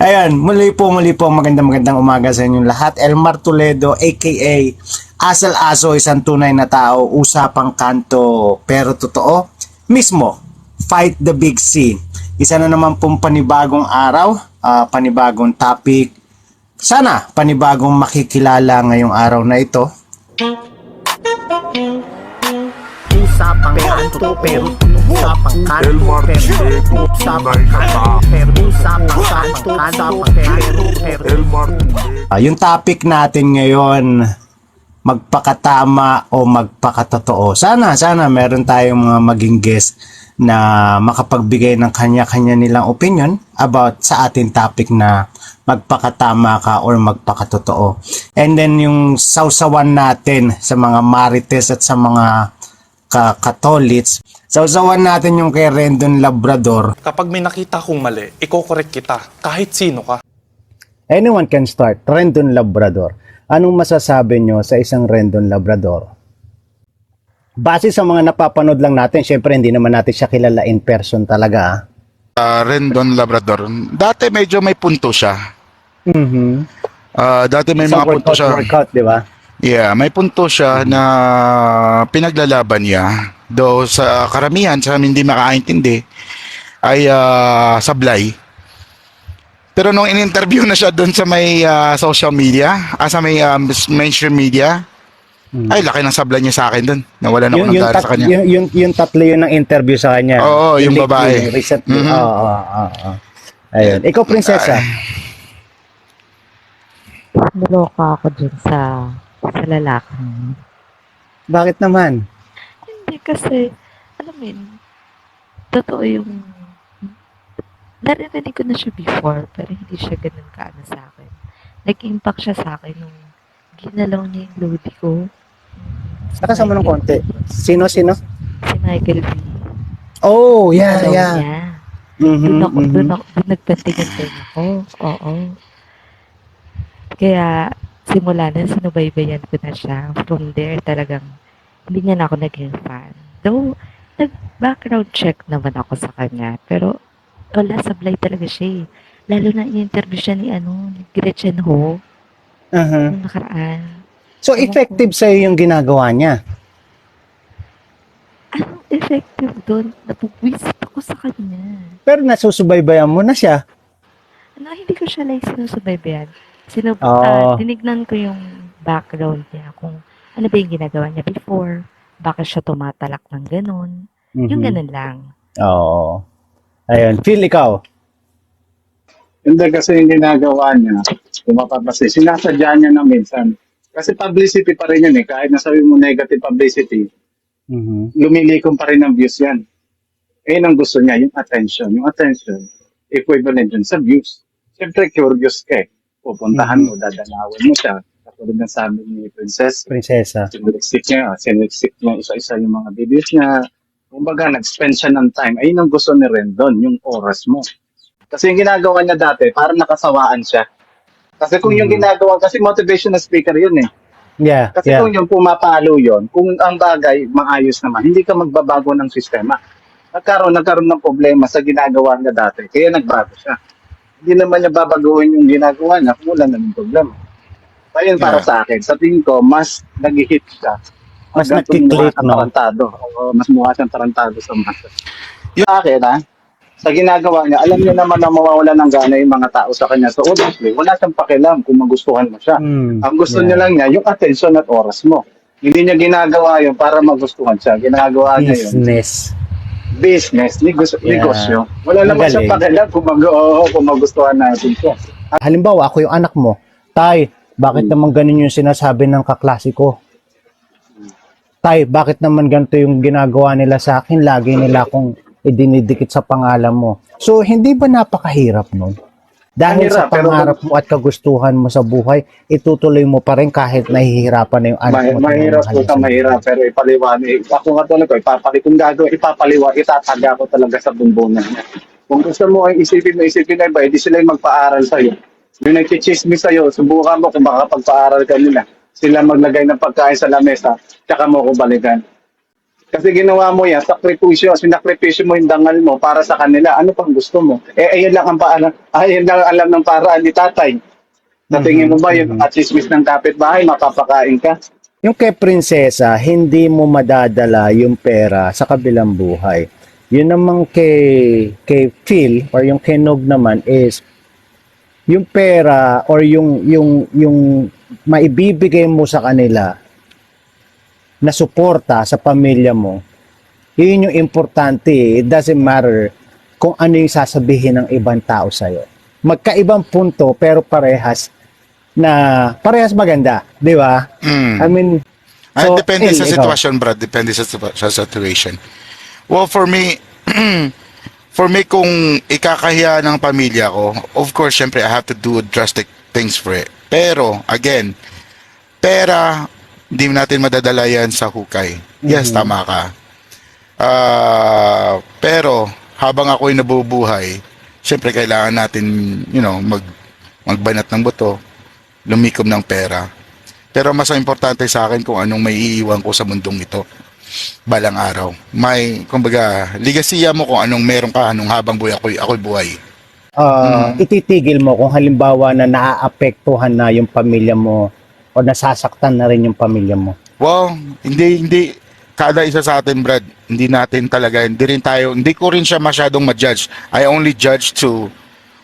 Ayan, muli po, muli po, magandang magandang umaga sa inyong lahat. Elmar Toledo, aka Asal Aso, isang tunay na tao, usapang kanto, pero totoo, mismo, fight the big C. Isa na naman pong panibagong araw, ah, panibagong topic, sana panibagong makikilala ngayong araw na ito. Usapang kanto pero usapang kanto pero usapang kanto pero usapang kanto usapang pero pero Elmar Ah, yung topic natin ngayon, magpakatama o magpakatotoo. Sana, sana meron tayong mga maging guest na makapagbigay ng kanya-kanya nilang opinion about sa ating topic na magpakatama ka or magpakatotoo. And then yung sausawan natin sa mga marites at sa mga ka katolits, sausawan natin yung kay Rendon Labrador Kapag may nakita kong mali, iko-correct kita, kahit sino ka. Anyone can start. Rendon Labrador. Anong masasabi nyo sa isang Rendon Labrador? Base sa mga napapanood lang natin, syempre hindi naman natin siya kilala in person talaga. ah. uh, Rendon Labrador. Dati medyo may punto siya. Mm-hmm. Ah, dati may Sa mga punto workout, siya. workout, di ba? Yeah, may punto siya na pinaglalaban niya. Though sa karamihan, sa hindi makaintindi, ay ah, sablay. Pero nung in-interview na siya doon sa may ah, social media, ah, sa may ah, mainstream media, ay laki ng sablay niya sa akin doon. Nawalan ako Yung, ng yung, tat- sa kanya. yung, yung, yung tatlo yun ng interview sa kanya. Oo, yung lately, babae. Recently. Mhm. Oo, oo, oo, oo. Ayun. Ikaw, prinsesa. Naloka ako dun sa sa lalaki. Bakit naman? Hindi kasi, alam mo yun, totoo yung, naririnig ko na siya before, pero hindi siya ganun kaano sa akin. Nag-impact siya sa akin nung ginalaw niya yung lodi ko. Si Nakasama ng Michael konti. Sino, sino? Si Michael V. Oh, yeah, Ginalaw yeah. niya. Mhm, Doon ako, mhm. doon ako, doon ako. Oo. Kaya, simula na, sinubaybayan ko na siya. From there, talagang, hindi niya na ako naging fan. Though, nag-background check naman ako sa kanya. Pero, wala, sablay talaga siya eh. Lalo na i-interview siya ni, ano, ni Gretchen Ho, Aha. nung nakaraan. So, effective sa'yo yung ginagawa niya. Anong effective doon? Napupwisit ako sa kanya. Pero nasusubaybayan mo na siya. Ano, hindi ko siya like sinusubaybayan. Sino, Oo. ah, tinignan ko yung background niya, kung ano ba yung ginagawa niya before, bakit siya tumatalak ng ganun. Yung Mhm. ganun lang. Oo. Ayun. Phil, ikaw. Hindi kasi yung ginagawa niya, kung mapapasi, sinasadya niya na minsan. Kasi publicity pa rin yun eh. Kahit nasabi mo negative publicity, Mhm. lumilikom pa rin ang views yan. Eh, ang gusto niya, yung attention. Yung attention, equivalent dun sa views. Siyempre, curious ka eh. Pupuntahan mo, dadalawin mo siya. Katulad ng sabi ni Princess, Prinsesa. siniliksik niya, siniliksik niya isa-isa yung mga videos niya. Kumbaga, nag-spend siya ng time. Ayun ang gusto ni Rendon, yung oras mo. Kasi yung ginagawa niya dati, parang nakasawaan siya. Kasi kung yung Mhm. ginagawa, kasi motivational speaker yun eh. Yeah, Kasi yeah. kung yung pumapalo yun, kung ang bagay maayos naman, hindi ka magbabago ng sistema. Nagkaroon, nagkaroon ng problema sa ginagawa niya dati, kaya nagbago siya. Hindi naman niya babaguhin yung ginagawa niya kung wala namang problema. Kaya yun para Yeah. sa akin, sa tingin ko, mas nag-hit siya. Mas Hanggang nagkiklik, mukha siyang no? tarantado. Oo, mas mukha siyang tarantado sa masa. Yun- Sa akin, ha? Sa ginagawa niya, alam niya naman na mawawala ng gana yung mga tao sa kanya. So, honestly, wala siyang pakialam kung magustuhan mo siya. Mm, Ang gusto yeah. niya lang niya, yung attention at oras mo. Hindi niya ginagawa yun para magustuhan siya. Ginagawa niya yun. Business. Business, negosyo. Yeah. negosyo. Wala naman siyang pakialam kung, mag oo, kung magustuhan natin siya. Halimbawa, ako yung anak mo. Tay, bakit naman ganun yung sinasabi ng kaklase ko? Tay, bakit naman ganito yung ginagawa nila sa akin? Lagi nila akong idinidikit sa pangalan mo. So, hindi ba napakahirap nun? Dahil sa Mahirap, pero- pangarap mo at kagustuhan mo sa buhay, itutuloy mo pa rin kahit nahihirapan na yung anak mo. mahirap po sa- mahirap, pero ipaliwanag. Ako nga tulad ko, ipapali, kung gagawin, ipapaliwa, itataga ko talaga sa bumbunan niya. Kung gusto mo ay isipin mo, isipin na iba, hindi sila yung magpaaral sa'yo. Yung nagchichismis sa'yo, subukan mo kung makapagpaaral ka nila. Sila maglagay ng pagkain sa lamesa, tsaka mo ko balikan. Kasi ginawa mo yan, sakripisyo, sinakripisyo mo yung dangal mo para sa kanila. Ano pang gusto mo? Eh, ayun lang ang paano, ayun lang ang alam ng paraan ni tatay. Sa tingin mo ba yung at chismis ng kapitbahay, mapapakain ka? Yung kay prinsesa, hindi mo madadala yung pera sa kabilang buhay. Yun naman kay, kay Phil or yung kay Nog naman is yung pera or yung yung yung maibibigay mo sa kanila na suporta sa pamilya mo, yun yung importante. eh. It doesn't matter kung ano yung sasabihin ng ibang tao sa'yo. Magkaibang punto pero parehas na parehas maganda, di ba? Mm. I mean, Ay, so, depende El, sa ikaw. sitwasyon, Brad. Depende sa, sa situation. Well, for me, for me, kung ikakahiya ng pamilya ko, of course, syempre, I have to do drastic things for it. Pero, again, pera, hindi natin madadala yan sa hukay. Yes, tama ka. Ah, pero, habang ako'y nabubuhay, syempre, kailangan natin, you know, mag, magbanat ng buto, lumikom ng pera. Pero mas importante sa akin kung anong may iiwan ko sa mundong ito balang araw. May, kumbaga, ligasiya mo kung anong meron ka anong habang buhay ako'y, ako'y buhay. uh, ititigil mo kung halimbawa na naaapektuhan na yung pamilya mo o nasasaktan na rin yung pamilya mo. Well, hindi, hindi, kada isa sa atin, Brad, hindi natin talaga, hindi rin tayo, hindi ko rin siya masyadong ma-judge. I only judge to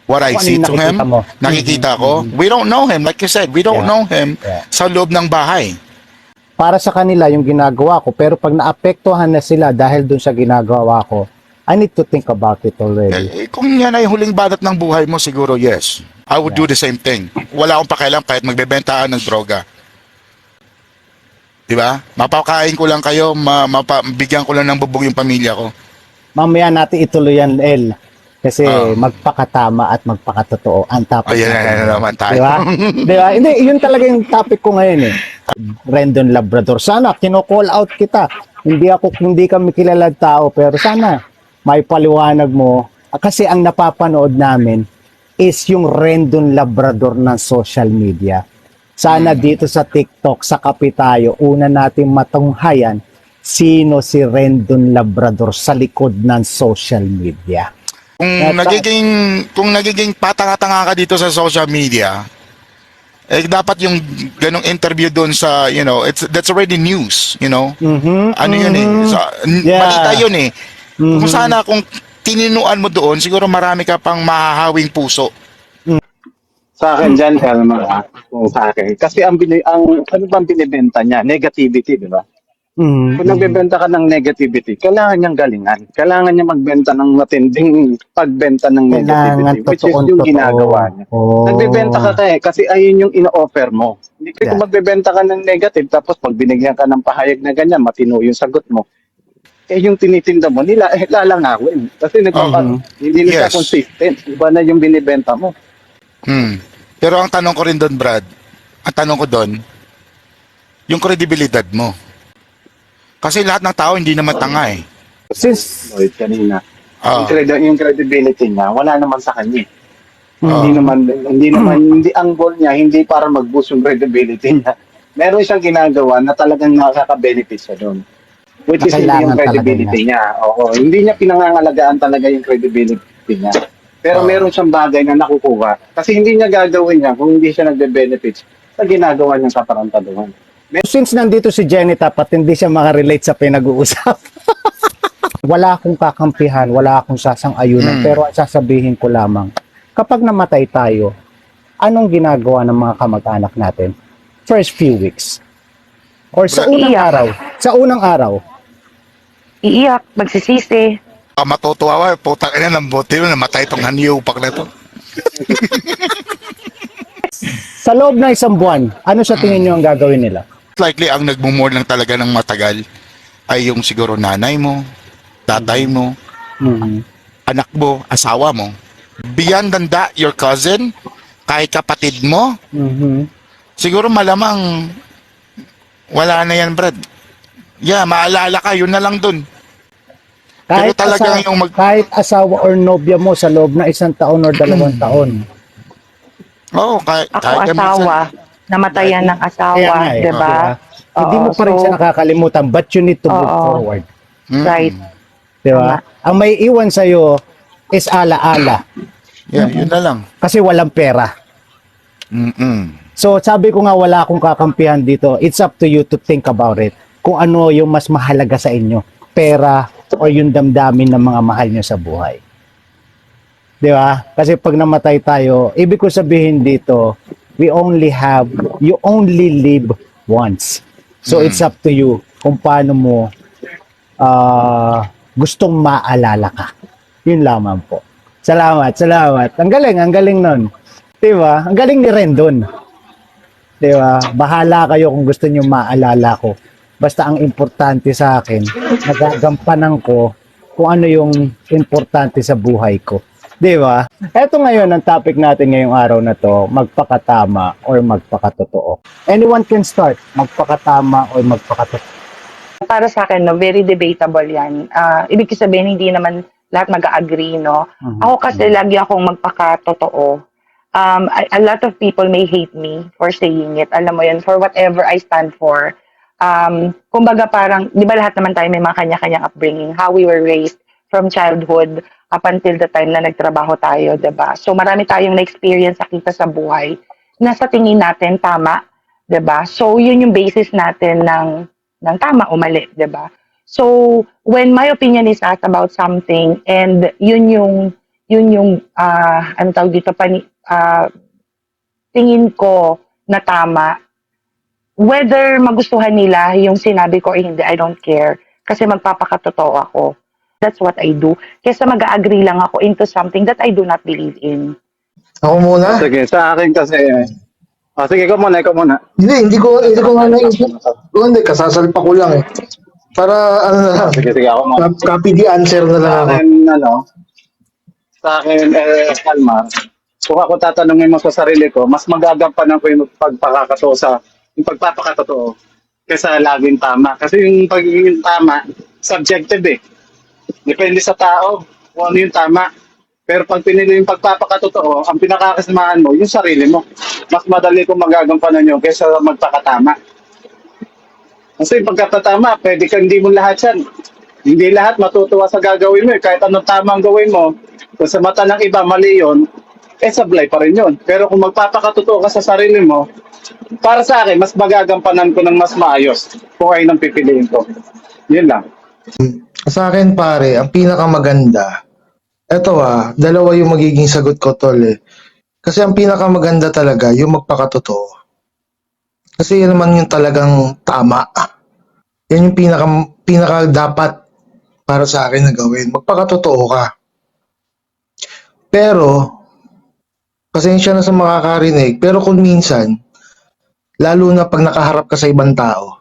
what I Kung see to him. nakikita mo. Nakikita ko. We don't know him. Like you said, we don't Yeah. know him Yeah. sa loob ng bahay. Para sa kanila yung ginagawa ko pero pag naapektuhan na sila dahil dun sa ginagawa ko, I need to think about it already. Eh, kung yan ay huling badat ng buhay mo, siguro yes. I would do the same thing. Wala akong pakialam kahit magbebenta ka ng droga. Di ba? Mapakain ko lang kayo, ma, mapa, bigyan ko lang ng bubog yung pamilya ko. Mamaya natin ituloy yan, El. Kasi Ah. magpakatama at magpakatotoo ang topic Ayan, natin. ayan na naman tayo. Di ba? Di ba? Hindi, yun talaga yung topic ko ngayon eh. Rendon Labrador. Sana, kino-call out kita. Hindi ako, hindi kami kilala tao, pero sana, may paliwanag mo. Kasi ang napapanood namin is yung Rendon Labrador ng social media. Sana dito sa TikTok, sa Kapitayo, una natin matunghayan sino si Rendon Labrador sa likod ng social media. Kung At- nagiging kung nagiging patanga-tanga ka dito sa social media, eh dapat yung ganong interview doon sa, you know, it's that's already news, you know. Mhm, Ano yun eh? mhm. Sa, n- Yeah. Balita yun eh. Mhm. Kung sana kung tininuan mo doon, siguro marami ka pang mahahawing puso. Sa akin dyan, Elmer, ah, kung sa akin. Kasi ang, bini, ang ano bang binibenta niya? Negativity, di ba? Mhm. Kung nagbebenta ka ng negativity, kailangan niyang galingan. Kailangan niya magbenta ng matinding pagbenta ng Kailangan negativity, which is yung totoo. ginagawa niya. Oh. Nagbebenta ka kaya kasi ayun yung ino-offer mo. Hindi Yeah. kung magbebenta ka ng negative tapos pag binigyan ka ng pahayag na ganyan, matino yung sagot mo. Eh yung tinitinda mo, nila eh, lalangawin. Kasi nagpapa, Mhm. hindi na siya Yes. consistent. Iba na yung binibenta mo. Hmm. Pero ang tanong ko rin doon, Brad, ang tanong ko doon, yung kredibilidad mo. Kasi lahat ng tao hindi naman tanga eh. Since Lloyd, kanina. Ah. Yung, credi- yung credibility niya, wala naman sa kanya. Ah. Hindi naman, hindi naman, hindi, ang goal niya, hindi para mag-boost yung credibility niya. Meron siyang ginagawa na talagang nakaka-benefit siya doon. Which is hindi yung credibility niya. Oo, hindi niya pinangangalagaan talaga yung credibility niya. Pero Ah. meron siyang bagay na nakukuha. Kasi hindi niya gagawin niya kung hindi siya nagbe-benefit sa ginagawa niyang kaparantaduhan. since nandito si Jenny tapat hindi siya makarelate sa pinag-uusap. wala akong kakampihan, wala akong sasang-ayunan, Mm. pero ang sasabihin ko lamang, kapag namatay tayo, anong ginagawa ng mga kamag-anak natin? First few weeks. Or sa unang araw. Sa unang araw. Iiyak, magsisisi. Ah, matutuwa ka, putang ina ng bote mo, namatay tong hanyupak na to. Sa loob ng isang buwan, ano sa tingin nyo ang gagawin nila? Likely, ang nagmumore lang talaga ng matagal ay yung siguro nanay mo, tatay mo, Mhm. anak mo, asawa mo. Beyond than that, your cousin, kahit kapatid mo, Mhm. siguro malamang wala na yan, Brad. Yeah, maalala ka, yun na lang dun. Pero Kahit, talagang asa- yung mag- kahit asawa or nobya mo sa loob na isang taon or dalawang taon. Oo, oh, kahit, Ako kahit asawa. Namatayan ng Kaya asawa, nga eh, di ba? Hindi mo pa rin so- siya nakakalimutan but you need to move Oo. forward. Mm. Right. Di ba? Ang may iwan sa'yo is ala-ala Yeah, yun na lang. kasi walang pera. Mm-mm. So sabi ko nga wala akong kakampihan dito. It's up to you to think about it. Kung ano yung mas mahalaga sa inyo. Pera o yung damdamin ng mga mahal nyo sa buhay. Di ba? Kasi pag namatay tayo, ibig ko sabihin dito, we only have, you only live once. So it's up to you kung paano mo ah, gustong maalala ka. Yun lamang po. Salamat, salamat. Ang galing, ang galing nun. Di ba? Ang galing ni Rendon. Di ba? Bahala kayo kung gusto niyo maalala ko. Basta ang importante sa akin, nagagampanan ko kung ano yung importante sa buhay ko. Di ba? Eto ngayon ang topic natin ngayong araw na to, magpakatama or magpakatotoo. Anyone can start, magpakatama or magpakatotoo. Para sa akin, no, very debatable yan. Ah, ibig sabihin, hindi naman lahat mag-agree, no? Mhm. Ako kasi lagi akong magpakatotoo. Um, a, a lot of people may hate me for saying it. Alam mo yun, for whatever I stand for. Um, kumbaga parang, di ba lahat naman tayo may mga kanya-kanyang upbringing, how we were raised from childhood up until the time na nagtrabaho tayo, di ba? So marami tayong na-experience nakita sa buhay na sa tingin natin tama, di ba? So yun yung basis natin ng, ng tama o mali, di ba? So, when my opinion is asked about something and yun yung yun yung ah ano tawag dito pani ah, tingin ko na tama whether magustuhan nila yung sinabi ko or hindi I don't care kasi magpapakatotoo ako that's what I do kaysa mag-agree lang ako into something that I do not believe in Ako muna? Sige, sa akin kasi, ah, sige, ikaw muna, ikaw muna. Hindi, hindi ko, hindi ko nga naisip. O, hindi, kasasalpa ko lang eh. Para, ano na lang, Sige, sige, ako muna. copy the answer na lang Sa ako. akin, ano, sa akin, eh, Kalmar, kung ako tatanungin mo sa sarili ko, mas magagampanan ko yung pagpakakatotoo sa, yung pagpapakatotoo kaysa laging tama. Kasi yung pagiging tama, subjective eh. Depende sa tao kung ano yung tama. Pero pag pinili yung pagpapakatotoo, ang pinakakasamahan mo, yung sarili mo. Mas madali kong magagampanan yun kaysa magpakatama. Kasi yung pagkatatama, pwede ka hindi mo lahat yan. Hindi lahat matutuwa sa gagawin mo. eh. Kahit anong tama ang gawin mo, kung sa mata ng iba mali yun, eh sablay pa rin yun. Pero kung magpapakatotoo ka sa sarili mo, para sa akin, mas magagampanan ko ng mas maayos kung ay nang pipiliin ko. Yun lang. Sa akin pare, ang pinakamaganda, eto ah, dalawa yung magiging sagot ko tol eh. Kasi ang pinakamaganda talaga, yung magpakatotoo. Kasi yun naman yung talagang tama. Yan yung pinaka, pinaka dapat para sa akin na gawin. Magpakatotoo ka. Pero, pasensya na sa makakarinig, pero kung minsan, lalo na pag nakaharap ka sa ibang tao,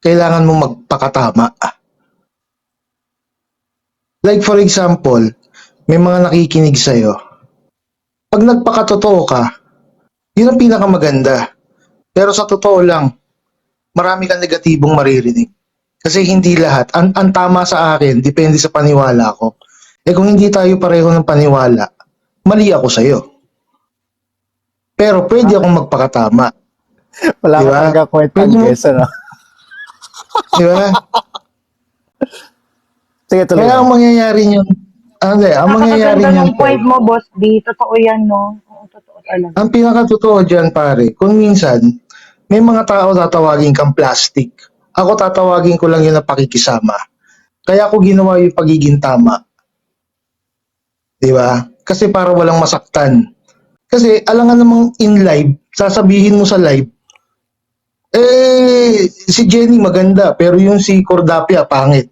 kailangan mo magpakatama. Like for example, may mga nakikinig sa'yo. Pag nagpakatotoo ka, yun ang pinakamaganda. Pero sa totoo lang, marami kang negatibong maririnig. Kasi hindi lahat. Ang, ang tama sa akin, depende sa paniwala ko. Eh kung hindi tayo pareho ng paniwala, mali ako sa'yo. Pero pwede akong magpakatama. Wala Diba? ka talaga Pwede mo- guess, ano? Di ba? Sige, tuloy. Kaya ang mangyayari yun, ano eh, ang mangyayari Napakaganda yun, ng point mo boss D totoo yan no Oo, totoo talaga ang pinakatotoo dyan pare, kung minsan, may mga tao tatawagin kang plastic. Ako tatawagin ko lang yun na pakikisama. Kaya ako ginawa yung pagiging tama. Di ba? Kasi para walang masaktan. Kasi alangan namang in live, sasabihin mo sa live, eh, si Jenny maganda, pero yung si Cordapia pangit.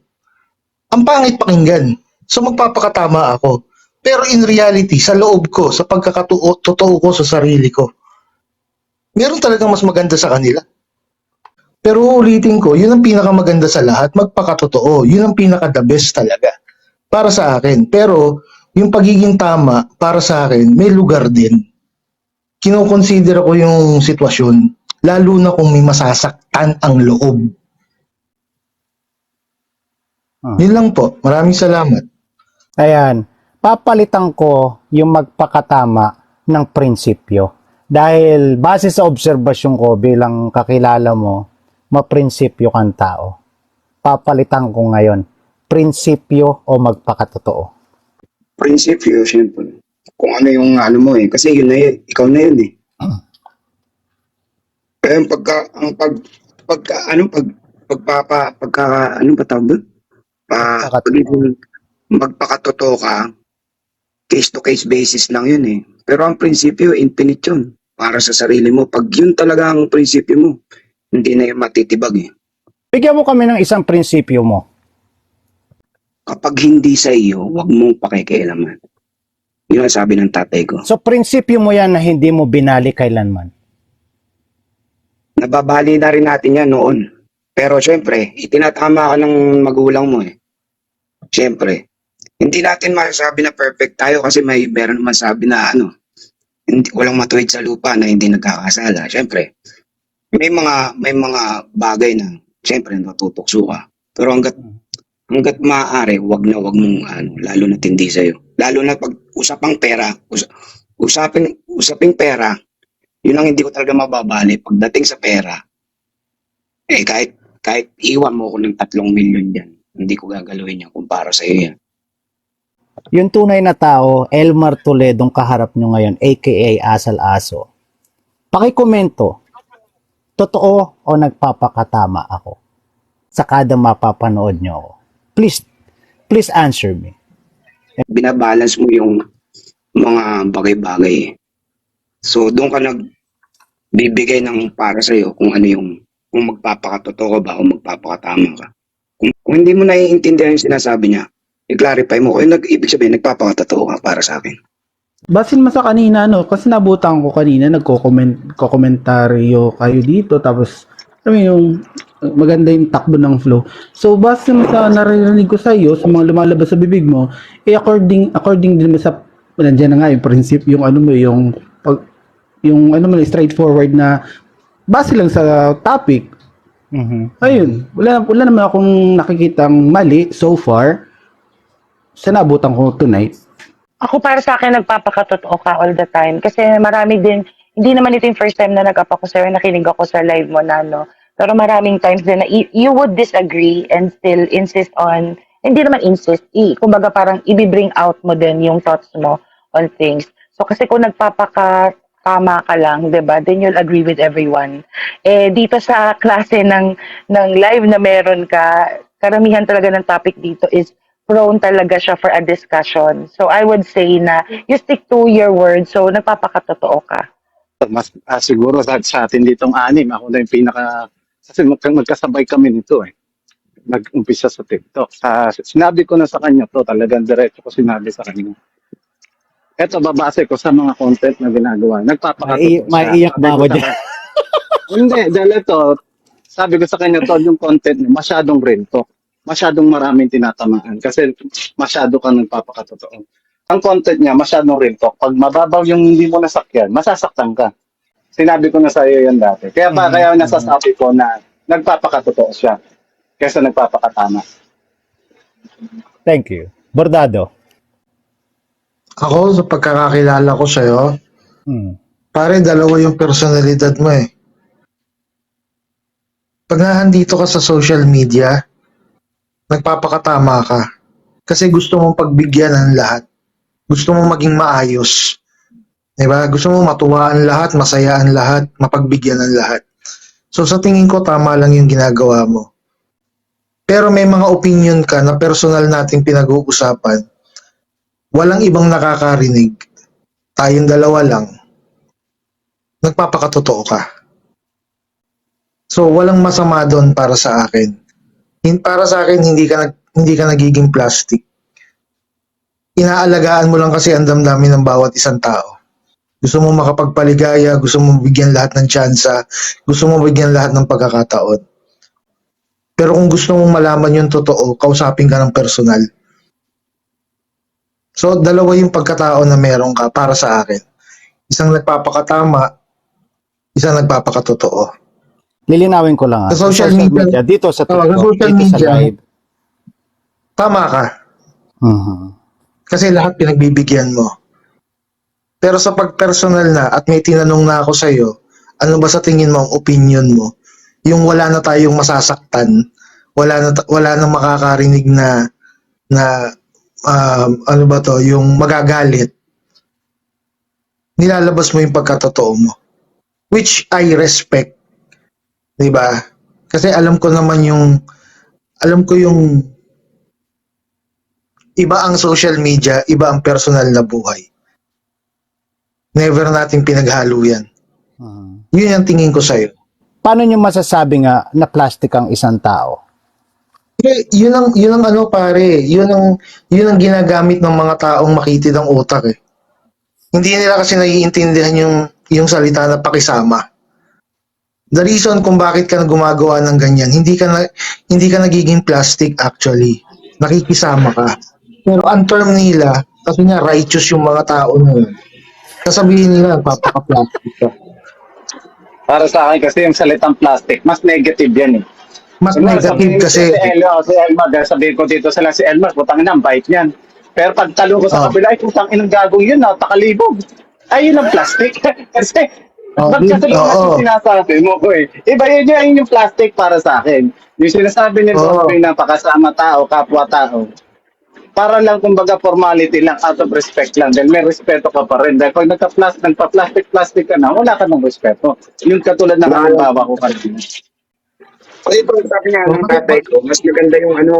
Ang pangit pakinggan. So magpapakatama ako. Pero in reality, sa loob ko, sa pagkakatotoo ko sa sarili ko, meron talagang mas maganda sa kanila. Pero ulitin ko, yun ang pinakamaganda sa lahat, magpakatotoo. Yun ang pinaka-the best talaga. Para sa akin. Pero, yung pagiging tama, para sa akin, may lugar din. Kinoconsider ko yung sitwasyon, lalo na kung may masasaktan ang loob. Ah. Yun lang po. Maraming salamat. Ayan, papalitan ko yung magpakatama ng prinsipyo. Dahil base sa obserbasyon ko bilang kakilala mo, maprinsipyo kang tao. Papalitan ko ngayon prinsipyo o magpakatotoo? prinsipyo, syempre. Kung ano yung ano mo eh. Kasi yun na yun. Ikaw na yun eh. Kaya yung pagka, ang pag, pagka, ano, pag, pagpapa, pagka, ano ba tawag doon? Pa, pagiging magpakatotoo ka, case-to-case basis lang yun eh. Pero ang prinsipyo, infinite yun. Para sa sarili mo. Pag yun talaga ang prinsipyo mo, hindi na yun matitibag eh. Bigyan mo kami ng isang prinsipyo mo. Kapag hindi sa iyo, huwag mong pakikialaman. Yun ang sabi ng tatay ko. So, prinsipyo mo yan na hindi mo binali kailanman. Nababali na rin natin yan noon. Pero syempre, itinatama ka ng magulang mo eh. Syempre, hindi natin masasabi na perfect tayo kasi may meron naman sabi na ano, hindi, walang matuwid sa lupa na hindi nagkakasala. Syempre, may mga may mga bagay na syempre natutokso ka. Pero hanggat hanggat maaari, wag na wag mong ano, lalo na tindi sa Lalo na pag usapang pera, us, usapin usaping pera, yun ang hindi ko talaga mababali pagdating sa pera. Eh kahit kahit iwan mo ko ng tatlong milyon diyan, hindi ko gagalawin yan kung para sa iyo yan. Yung tunay na tao, Elmar Toledong kaharap nyo ngayon, aka Asal Aso. Pakikomento, totoo o nagpapakatama ako sa kada mapapanood nyo ako? Please, please answer me. Binabalance mo yung mga bagay-bagay. So doon ka nag bibigay ng para sa iyo kung ano yung kung magpapakatotoo ka ba o magpapakatama ka. Kung, kung hindi mo naiintindihan yung sinasabi niya, i-clarify mo kung nag ibig sabihin nagpapakatotoo ka para sa akin. Basin mo sa kanina, no? Kasi nabutan ko kanina, nagko-comment, komentaryo kayo dito, tapos, alam yung, maganda yung takbo ng flow. So, base sa naririnig ko sa iyo, sa mga lumalabas sa bibig mo, eh, according, according din mo sa, nandiyan na nga yung prinsip, yung ano mo, yung, pag, yung ano mo, straightforward na, base lang sa topic, Mhm. ayun, wala, wala naman akong nakikitang mali so far, sa nabutan ko tonight. Ako para sa akin, nagpapakatotoo ka all the time. Kasi marami din, hindi naman ito yung first time na nag-up ako sa'yo, nakinig ako sa live mo na, no. Pero maraming times na you would disagree and still insist on, hindi naman insist, i, kumbaga parang i-bring out mo din yung thoughts mo on things. So kasi kung nagpapaka tama ka lang, 'di ba? Then you'll agree with everyone. Eh dito sa klase ng ng live na meron ka, karamihan talaga ng topic dito is prone talaga siya for a discussion. So I would say na you stick to your word. So nagpapakatotoo ka. mas ah, siguro sa, sa atin ditong anim, ako na yung pinaka, kasi magka, magkasabay kami nito eh. Nag-umpisa sa TikTok. Sa, sinabi ko na sa kanya to, talagang diretso ko sinabi sa kanya. Eto, babase ko sa mga content na ginagawa. Nagpapakatotoo Mai- maiiyak ba ako Sabi ko sa kanya- Hindi, dahil ito, sabi ko sa kanya to, yung content niya, masyadong real talk. Masyadong maraming tinatamaan. Kasi masyado kang nagpapakatotoo ang content niya masyadong real talk. Pag mababaw yung hindi mo nasakyan, masasaktan ka. Sinabi ko na sa iyo yan dati. Kaya pa, Mhm. kaya nasasabi ko na nagpapakatotoo siya kaysa nagpapakatama. Thank you. Bordado. Ako, sa pagkakakilala ko sa'yo, Hmm. pare, dalawa yung personalidad mo eh. Pag nandito ka sa social media, nagpapakatama ka. Kasi gusto mong pagbigyan ng lahat. Gusto mong maging maayos. Diba? Gusto mong matuwaan lahat, masayaan lahat, mapagbigyan ng lahat. So sa tingin ko, tama lang yung ginagawa mo. Pero may mga opinion ka na personal nating pinag-uusapan. Walang ibang nakakarinig. Tayong dalawa lang. Nagpapakatotoo ka. So walang masama doon para sa akin. Para sa akin hindi ka nag- hindi ka nagiging plastic. Inaalagaan mo lang kasi ang damdamin ng bawat isang tao. Gusto mo makapagpaligaya, gusto mo bigyan lahat ng tsansa, gusto mo bigyan lahat ng pagkakataon. Pero kung gusto mong malaman yung totoo, kausapin ka ng personal. So, dalawa yung pagkatao na meron ka para sa akin. Isang nagpapakatama, isang nagpapakatotoo. Lilinawin ko lang ah. Sa social media- dito sa Oh, sa TikTok, social dito media. sa live. Tama ka. Mhm. Kasi lahat pinagbibigyan mo. Pero sa pagpersonal na at may tinanong na ako sa'yo, ano ba sa tingin mo ang opinion mo? Yung wala na tayong masasaktan, wala na, wala na makakarinig na na um, ano ba to, yung magagalit, nilalabas mo yung pagkatotoo mo. Which I respect. 'Di ba? Kasi alam ko naman yung alam ko yung iba ang social media, iba ang personal na buhay. Never nating pinaghalo yan. Mhm. Yun ang tingin ko sa'yo. Paano nyo masasabi nga na plastic ang isang tao? Eh, yun ang yun ang ano pare, yun ang yun ang ginagamit ng mga taong makitid ang utak eh. Hindi nila kasi naiintindihan yung yung salita na pakisama. The reason kung bakit ka gumagawa ng ganyan, hindi ka na, hindi ka nagiging plastic actually. Nakikisama ka. Pero ang term nila, kasi nga righteous yung mga tao na yun. Sasabihin nila, papaka-plastic ka. Para sa akin kasi yung salitang plastic, mas negative yan eh. Mas Diba, negative sabihin kasi, Si, Elma, si Elma, dahil sabihin ko dito sila si Elma, putang ina, ang bait niyan. Pero pag talo ko sa Oh. kabila, ay putang inang gagong yun, napakalibog. Ay, yun ang plastic. kasi, Oh, kasi oo. yung sinasabi mo ko eh. Iba yun yun yung plastic para sa akin. Yung sinasabi ni Oo. Bobby na pakasama tao, kapwa tao. Para lang kumbaga formality lang, out of respect lang. Dahil may respeto ka pa rin. Dahil pag nagka-plastic, nagpa-plastic-plastic ka na, wala ka ng respeto. Yung katulad ng halimbawa ko kanina. Kasi po, sabi nga ng tatay ko, mas maganda yung ano,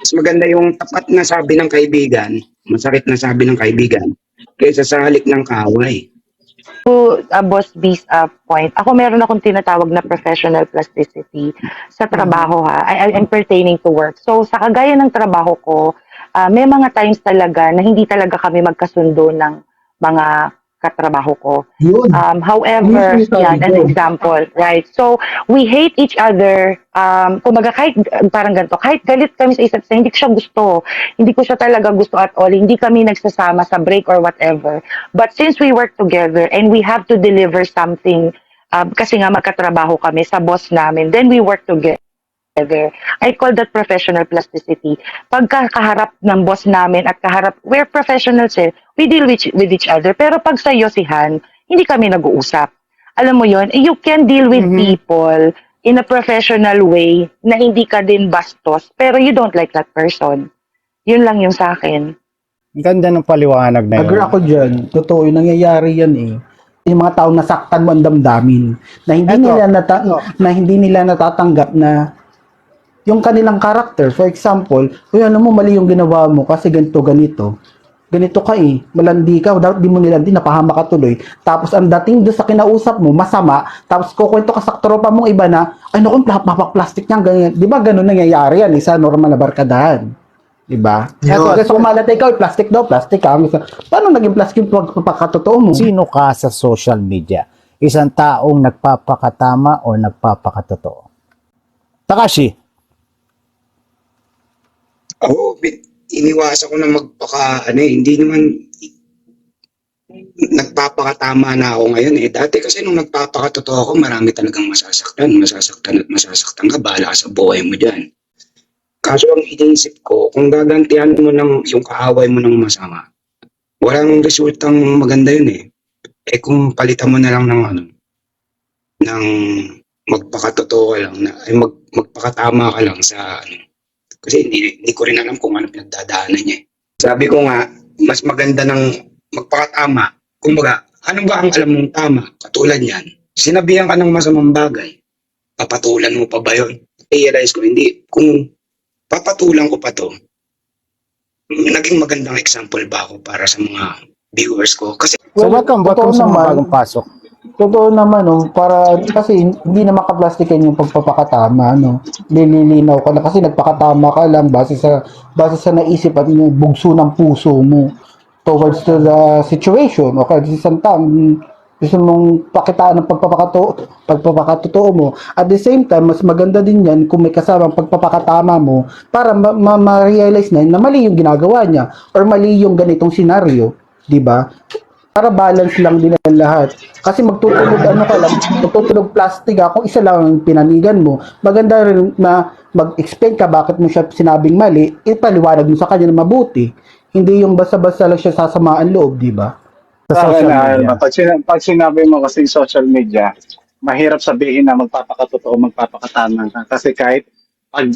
mas maganda yung tapat na sabi ng kaibigan, masakit na sabi ng kaibigan, kaysa sa halik ng kaway. to uh, Boss B's uh, point, ako meron akong tinatawag na professional plasticity sa trabaho ha. I, I'm pertaining to work. So sa kagaya ng trabaho ko, uh, may mga times talaga na hindi talaga kami magkasundo ng mga katrabaho ko. yun. Um, however, sinasabi yan, an example, right? So, we hate each other. Um, kumbaga, kahit parang ganito, kahit galit kami sa isa't isa, hindi ko siya gusto. Hindi ko siya talaga gusto at all. Hindi kami nagsasama sa break or whatever. But since we work together and we have to deliver something, um, kasi nga magkatrabaho kami sa boss namin, then we work together. I call that professional plasticity. Pagka kaharap ng boss namin at kaharap, we're professionals eh. We deal with, with each other. Pero pag sa Han, hindi kami nag-uusap. Alam mo yon you can deal with people in a professional way na hindi ka din bastos, pero you don't like that person. Yun lang yung sa akin. Ang ganda ng paliwanag na yun. Agree ako dyan. Totoo, yung nangyayari yan eh. Yung mga tao nasaktan mo ang damdamin na hindi Eto. nila nata- na hindi nila natatanggap na yung kanilang character. For example, uy, ano mo, mali yung ginawa mo kasi ganito, ganito. Ganito ka eh, malandi ka, dapat di mo nilandi, napahama ka tuloy. Tapos ang dating doon sa kinausap mo, masama, tapos kukwento ka sa tropa mong iba na, ay naku, plastic niyan, ganyan. Di ba ganun nangyayari yan eh, sa normal na barkadahan? Di ba? Kaya so, kumalat ikaw, plastic daw, plastic ka. Paano naging plastic yung pagpapakatotoo mo? Sino ka sa social media? Isang taong nagpapakatama o nagpapakatotoo? Takashi, Bi- iniwasan ko na magpaka, ano eh, hindi naman nagpapakatama na ako ngayon eh. Dati kasi nung nagpapakatotoo ako, marami talagang masasaktan, masasaktan at masasaktan ka, bahala sa buhay mo dyan. Kaso ang iniisip ko, kung gagantihan mo ng yung kaaway mo ng masama, walang resultang maganda yun eh. Eh kung palitan mo na lang ng ano, ng magpakatotoo ka lang, na, ay mag, magpakatama ka lang sa ano, kasi hindi, hindi ko rin alam kung ano pinagdadaanan niya. eh. Sabi ko nga, mas maganda ng magpakatama. Kumbaga, ano ba ang alam mong tama? Katulad yan. Sinabihan ka ng masamang bagay. Papatulan mo pa ba yun? realize ko, hindi. Kung papatulan ko pa to, naging magandang example ba ako para sa mga viewers ko? Kasi so welcome, welcome sa mga bagong pasok. Totoo naman, no? Para, kasi hindi na makaplastikan yung pagpapakatama, no? Nililinaw ka na kasi nagpakatama ka lang base sa, base sa naisip at bugso ng puso mo towards to the situation. O kaya sa isang tao, mm, gusto mong pakitaan ng pagpapakato, pagpapakatotoo mo. At the same time, mas maganda din yan kung may kasamang pagpapakatama mo para ma- ma- ma-realize na na mali yung ginagawa niya or mali yung ganitong senaryo. di ba? Para balance lang din ang lahat. Kasi magtutulog ano ka lang, magtutulog plastic kung isa lang ang pinanigan mo, maganda rin na mag-explain ka bakit mo siya sinabing mali, ipaliwanag mo sa kanya na mabuti. Hindi yung basta-basta lang siya sasamaan loob, di ba? Sa social media. ah, pag, sina- pag sinabi mo kasi social media, mahirap sabihin na magpapakatotoo, magpapakatama ka. Kasi kahit pag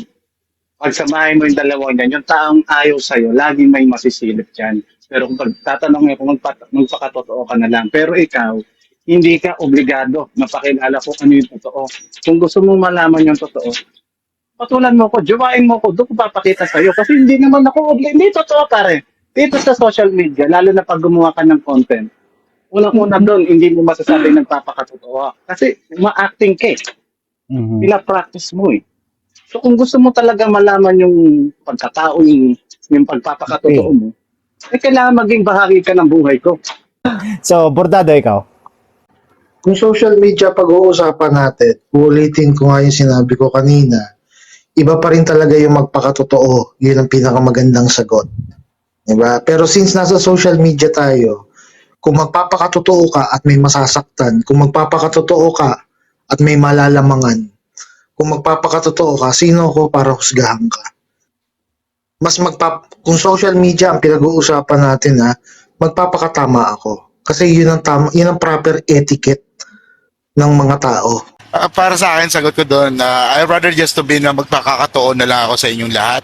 pagsamahin mo yung dalawang yan, yung taong ayaw sa'yo, laging may masisilip dyan. Pero kung pagtatanong kung magpat- magpakatotoo ka na lang. Pero ikaw, hindi ka obligado na pakilala kung ano yung totoo. Kung gusto mo malaman yung totoo, patulan mo ko, jowain mo ko, doon ko papakita sa'yo. Kasi hindi naman ako, obli- hindi totoo pare. Dito sa social media, lalo na pag gumawa ka ng content, unang-una doon, hindi mo masasabi nagpapakatotoo. Kasi ma-acting ka eh. Mhm. Pina-practice mo eh. So kung gusto mo talaga malaman yung pagkatao, yung, yung pagpapakatotoo mo, eh kailangan maging bahagi ka ng buhay ko. So, Bordado, ikaw? Kung social media pag-uusapan natin, ulitin ko nga yung sinabi ko kanina, iba pa rin talaga yung magpakatotoo. Yun ang pinakamagandang sagot. Diba? Pero since nasa social media tayo, kung magpapakatotoo ka at may masasaktan, kung magpapakatotoo ka at may malalamangan, kung magpapakatotoo ka, sino ko para husgahan ka? Mas magpap kung social media ang pinag-uusapan natin ha, magpapakatama ako. Kasi yun ang tama, yun ang proper etiquette ng mga tao. Ah, para sa akin, sagot ko doon, na I'd rather just to be na magpakakatoon na lang ako sa inyong lahat.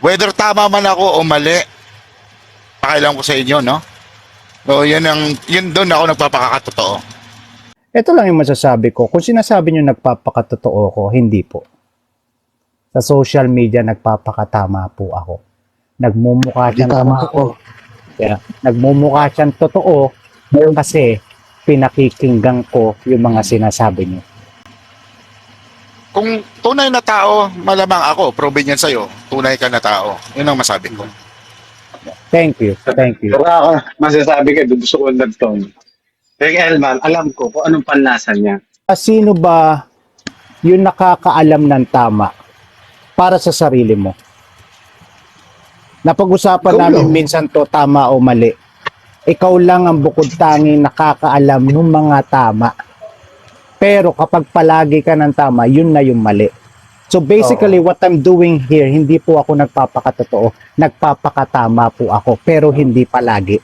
Whether tama man ako o mali, pakailan ko sa inyo, no? So, yun ang, yun doon ako nagpapakakatotoo. Ito lang yung masasabi ko. Kung sinasabi nyo nagpapakatotoo ko, hindi po. Sa social media, nagpapakatama po ako. Nagmumukha siyang Tama totoo. Kaya, nagmumukha siyang totoo kasi pinakikinggan ko yung mga sinasabi nyo. Kung tunay na tao, malamang ako, proven yan sa'yo. Tunay ka na tao. Yun ang masabi ko. Thank you. Thank you. Pero ako, masasabi ka, gusto ko nagtone. Kaya Elman, alam ko kung anong panlasa niya. Ah, Sino ba yung nakakaalam ng tama para sa sarili mo? Napag-usapan Ikaw namin lang. minsan to tama o mali. Ikaw lang ang bukod tanging nakakaalam ng mga tama. Pero kapag palagi ka ng tama, yun na yung mali. So basically, what I'm doing here, hindi po ako nagpapakatotoo. Nagpapakatama po ako, pero hindi palagi.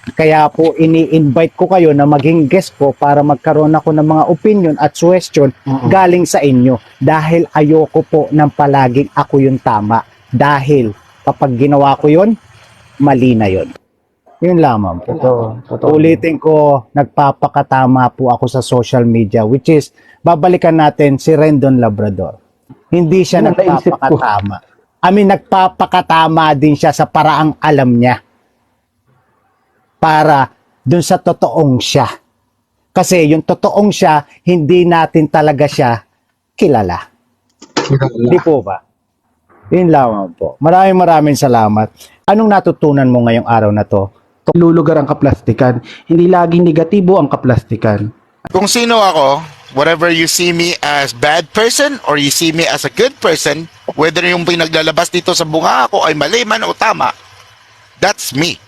Kaya po ini-invite ko kayo na maging guest ko para magkaroon ako ng mga opinion at suggestion galing sa inyo dahil ayoko po ng palaging ako yung tama dahil kapag ginawa ko yun, mali na yun. Yun lamang po. Ulitin ko, nagpapakatama po ako sa social media which is, babalikan natin si Rendon Labrador. Hindi siya Yun ang naisip ko. nagpapakatama. I mean, nagpapakatama din siya sa paraang alam niya para dun sa totoong siya. Kasi yung totoong siya, hindi natin talaga siya kilala. Hindi po ba? Yun lamang po. Maraming maraming salamat. Anong natutunan mo ngayong araw na to? Lulugar ang kaplastikan. Hindi laging negatibo ang kaplastikan. Kung sino ako, whatever you see me as bad person or you see me as a good person, whether yung pinaglalabas dito sa bunga ko ay mali man o tama, that's me.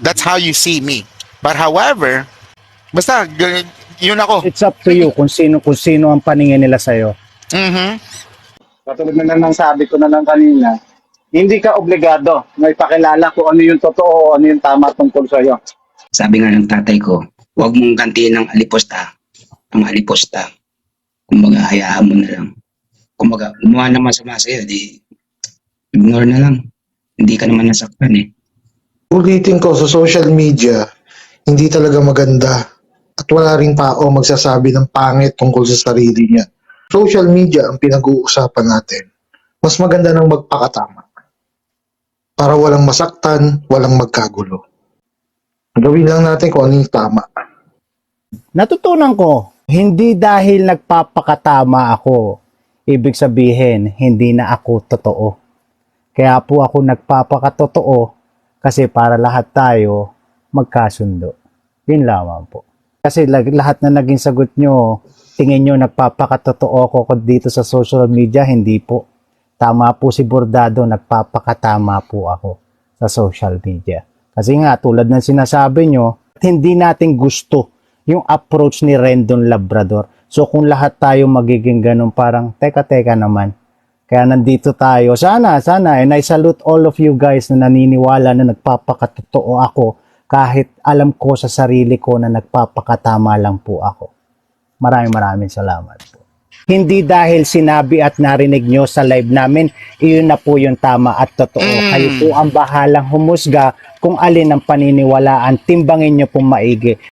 That's how you see me. But however, basta yun ako. It's up to you kung sino kung sino ang paningin nila sa'yo. Mhm. Katulad na lang ng sabi ko na lang kanina, hindi ka obligado na ipakilala kung ano yung totoo o ano yung tama tungkol sa'yo. Sabi nga ng tatay ko, huwag mong gantiin ng aliposta. Ang aliposta. Kumbaga, hayaan mo na lang. Kumbaga, gumawa ng masama sa'yo, di ignore na lang. Hindi ka naman nasaktan eh. Ulitin ko sa social media, hindi talaga maganda. At wala rin tao magsasabi ng pangit tungkol sa sarili niya. Social media ang pinag-uusapan natin. Mas maganda nang magpakatama. Para walang masaktan, walang magkagulo. Gawin lang natin kung ano yung tama. Natutunan ko, hindi dahil nagpapakatama ako, ibig sabihin, hindi na ako totoo. Kaya po ako nagpapakatotoo kasi para lahat tayo magkasundo. Yun lamang po. Kasi lahat na naging sagot nyo, tingin nyo nagpapakatotoo ko dito sa social media, hindi po. Tama po si Bordado, nagpapakatama po ako sa social media. Kasi nga, tulad ng sinasabi nyo, hindi natin gusto yung approach ni Rendon Labrador. So kung lahat tayo magiging ganun parang, teka teka naman. Kaya nandito tayo. Sana, sana. And I salute all of you guys na naniniwala na nagpapakatotoo ako kahit alam ko sa sarili ko na nagpapakatama lang po ako. Maraming maraming salamat po. Hindi dahil sinabi at narinig nyo sa live namin, iyon na po yung tama at totoo. Mm. Kayo po ang bahalang humusga kung alin ang paniniwalaan, timbangin nyo pong maigi.